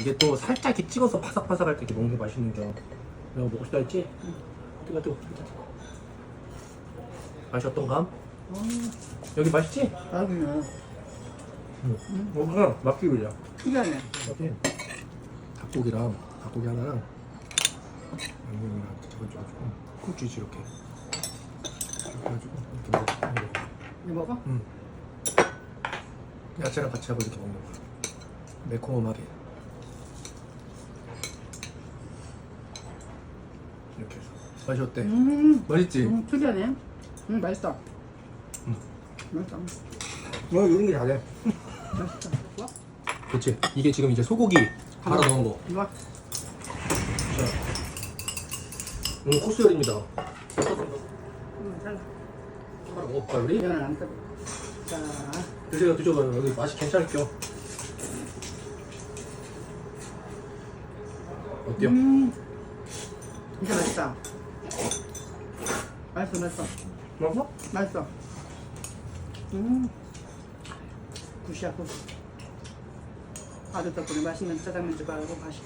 이게 또 살짝 이렇게 찍어서 바삭바삭할 때 이렇게 먹는 게 맛있는 겨. 내가 먹고 싶다 했지? 뜨거 뜨거. 맛이 어떤가? 여기 맛있지? 아니요. 응. 뭔가 맛비율이야. 특이하네. 여기 닭고기랑 닭고기 하나랑 양념이랑 잡아줘가지고 콩치즈 이렇게 이렇게 해가지고 이렇게 거. 이거 먹어? 응. 야채랑 같이 하고 이렇게 먹는 거야. 매콤하게. 이렇게 해서. 맛이 어때? 음, 맛있지? 음, 특이하네. 음, 맛있어. 음. 맛있어. 어, 이런 게 잘해. 맛있어. 좋아? 그렇지. 이게 지금 이제 소고기 갈아 넣은 거. 좋아. 자. 오늘 코스 요리입니다. 음, 잘라. 하나 먹어볼까, 우리? 이거는 안 써. 자, 드세요, 드셔봐요. 여기 맛이 괜찮을게요. 어때요? 음, 이게 맛있다. 맛있어, 맛있어. 먹어? 맛있어. 음, 굿이야, 굿. 아들 덕분에 맛있는 짜장면 집 알고 맛있.